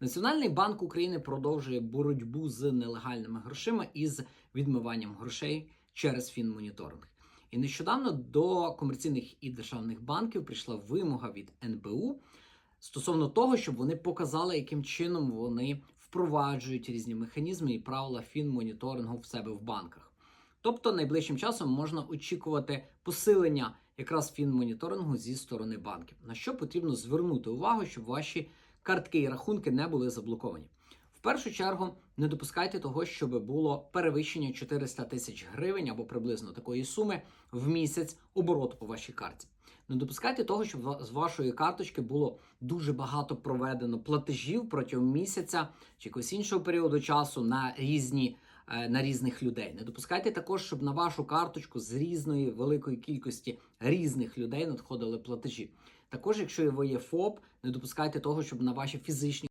Національний банк України продовжує боротьбу з нелегальними грошима і з відмиванням грошей через фінмоніторинг. І нещодавно до комерційних і державних банків прийшла вимога від НБУ стосовно того, щоб вони показали, яким чином вони впроваджують різні механізми і правила фінмоніторингу в себе в банках. Тобто найближчим часом можна очікувати посилення якраз фінмоніторингу зі сторони банків. На що потрібно звернути увагу, щоб ваші картки і рахунки не були заблоковані. В першу чергу не допускайте того, щоб було перевищення 400 тисяч гривень або приблизно такої суми в місяць обороту по вашій карті. Не допускайте того, щоб з вашої карточки було дуже багато проведено платежів протягом місяця чи якогось іншого періоду часу на різні на різних людей. Не допускайте також, щоб на вашу карточку з різної великої кількості різних людей надходили платежі. Також, якщо ви є ФОП, не допускайте того, щоб на ваші фізичні